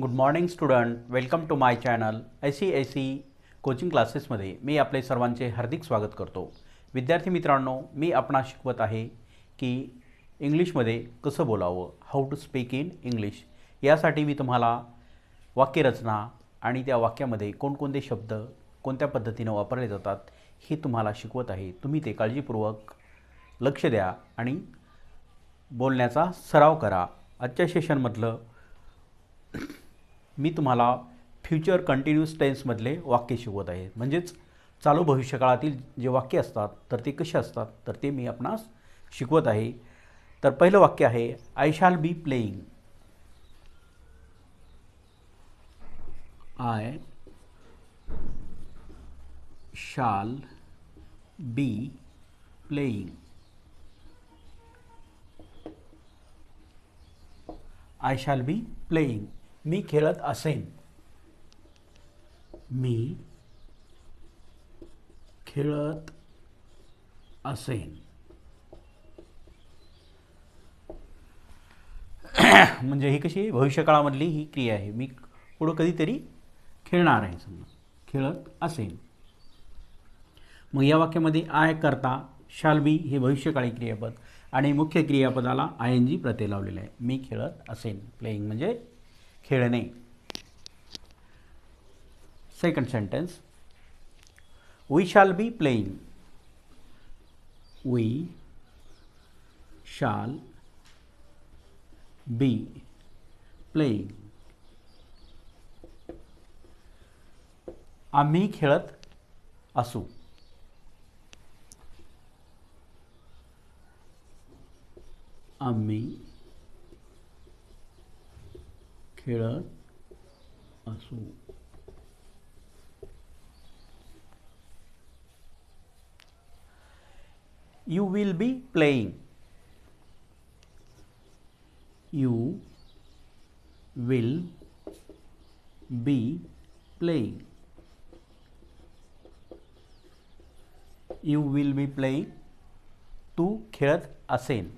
Good morning student welcome to my channel S C S C coaching क्लासेसमध्ये मी आपले सर्वांचे हार्दिक स्वागत करतो. विद्यार्थी मित्रांनो मी आपणास शिकवत आहे की इंग्लिशमध्ये कसं बोलावं? How to speak in English यासाठी मी तुम्हाला वाक्यरचना आणि त्या वाक्यामध्ये कोणकोणते शब्द कोणत्या पद्धतीनं वापरले जातात हे तुम्हाला शिकवत आहे. तुम्ही ते काळजीपूर्वक लक्ष द्या आणि बोलण्याचा सराव करा. आजच्या सेशनमधलं मी तुम्हाला फ्युचर कंटिन्यूस टेन्समधले वाक्य शिकवत आहे. म्हणजेच चालू भविष्यकाळातील जे वाक्य असतात तर ते कसे असतात तर ते मी आपणास शिकवत आहे. तर पहिलं वाक्य आहे I shall be playing I shall be playing I shall be playing मी खेळत असेन. मी खेळत असेन. म्हणजे ही कशी भविष्यकाळामधली ही क्रिया आहे. मी पुढं कधीतरी खेळणार आहे समजा. खेळत असेन. मग या वाक्यामध्ये आय करता शाल बी हे भविष्यकाळी क्रियापद आणि मुख्य क्रियापदाला आय एन जी प्रत्यय लावलेलं आहे. मी खेळत असेन. प्लेईंग म्हणजे खेळणे second sentence we shall be playing we shall be playing आम्ही खेळत असू. आम्ही खेळत असू. You will be playing you will be playing you will be playing तू खेळत असेन.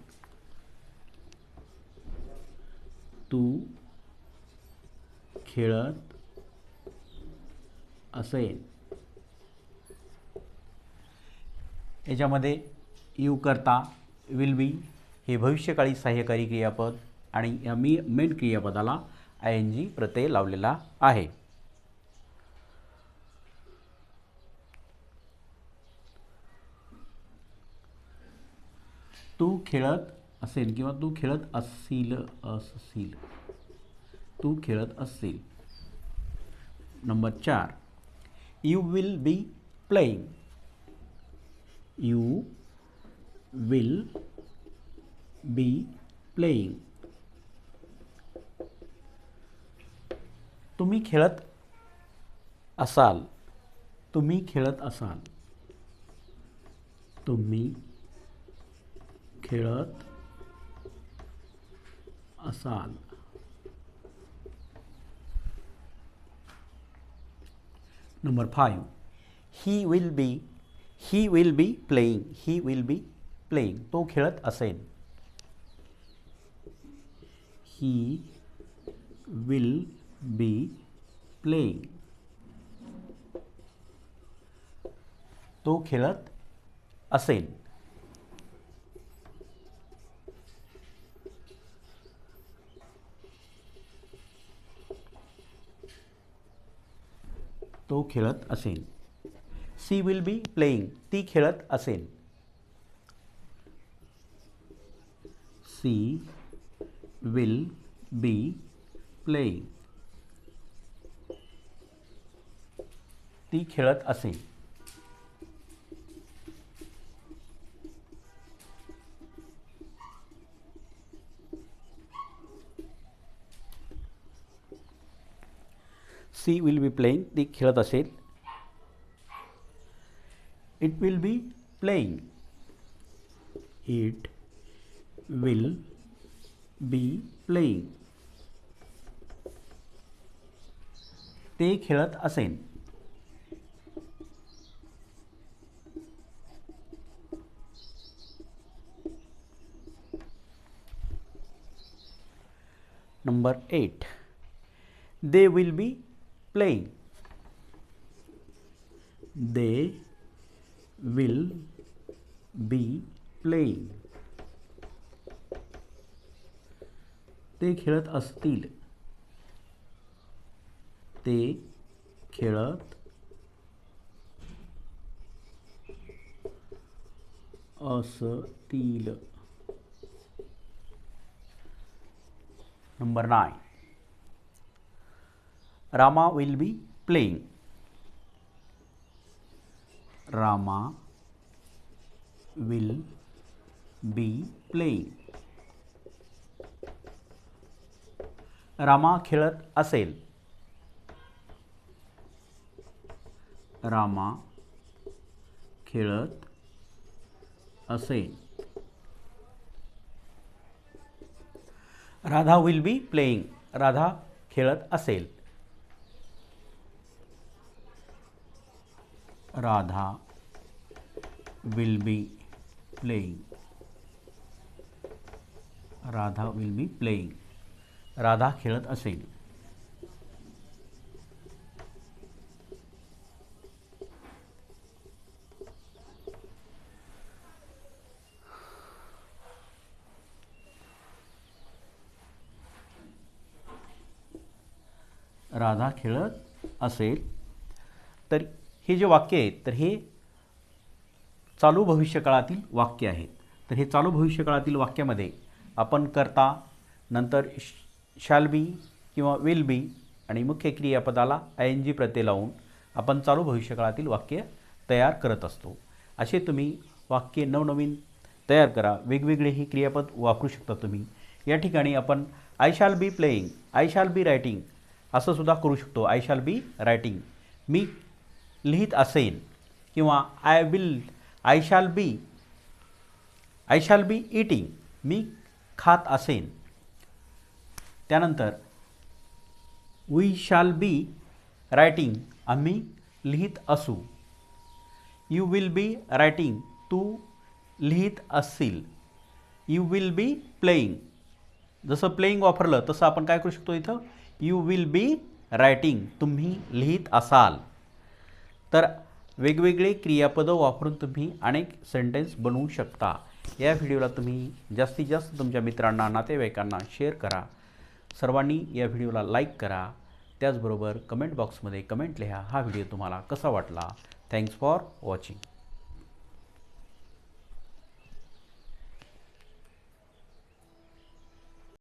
तू खेळत असेल याच्यामध्ये यू करता विल बी हे भविष्यकाळी सहाय्यकारी क्रियापद आणि या मी मेन क्रियापदाला आय एन जी प्रत्यय लावलेला आहे. तू खेळत असेल किंवा तू खेळत असशील असशील. तू खेळत असशील. नंबर चार. You will be playing you will be playing तुम्ही खेळत असाल. तुम्ही खेळत असाल. तुम्ही खेळत असाल. Number five he will be he will be playing he will be playing. तो खेळत असेल. ही विल बी प्लेईंग तो खेळत असेल. तो खेळत असेल. सी विल बी प्लेईंग ती खेळत असेल. सी विल बी प्लेईंग ती खेळत असेल. सी विल बी प्लेईंग ती खेळत असेल it will be playing it will be playing ते खेळत असेल Number 8. They will be playing they will be playing ते खेळत असतील. ते खेळत असतील. Number nine Rama will be playing Rama will be playing Rama खेळत असेल. रामा खेळत असेल. Radha will be playing Radha खेळत असेल. Radha will be playing. Radha will be playing. Radha खेळत असेल राधा खेळत असेल तर हे जे वाक्य आहेत तर हे चालू भविष्यकाळातील वाक्य आहेत. तर हे चालू भविष्यकाळातील वाक्यामध्ये आपण करता नंतर शॅल बी किंवा विल बी आणि मुख्य क्रियापदाला आय एन जी प्रत्यय लावून आपण चालू भविष्यकाळातील वाक्य तयार करत असतो. असे तुम्ही वाक्य नवनवीन तयार करा. वेगवेगळे ही क्रियापद वापरू शकता तुम्ही. या ठिकाणी आपण I shall be playing I shall be writing असं सुद्धा करू शकतो. आय शॅल बी रायटिंग मी लिहित असेन किंवा I will I shall be I shall be eating मी खात असेन. त्यानंतर वी शॅल बी रायटिंग आम्ही लिहित असू. यू विल बी रायटिंग तू लिहित असशील. यू विल बी प्लेईंग जसं प्लेईंग वापरलं तसं आपण काय करू शकतो इथं? यू विल बी रायटिंग तुम्ही लिहित असाल. तर वेगवेगळे क्रियापदं वापरून तुम्ही अनेक सेंटेन्स बनवू शकता. या व्हिडिओला तुम्ही जास्तीत जास्त तुमच्या मित्रांना नातेवाईकांना शेअर करा. सर्वांनी या व्हिडिओला लाईक करा. त्याचबरोबर कमेंट बॉक्समध्ये कमेंट लिहा. हा व्हिडिओ तुम्हाला कसा वाटला? Thanks for watching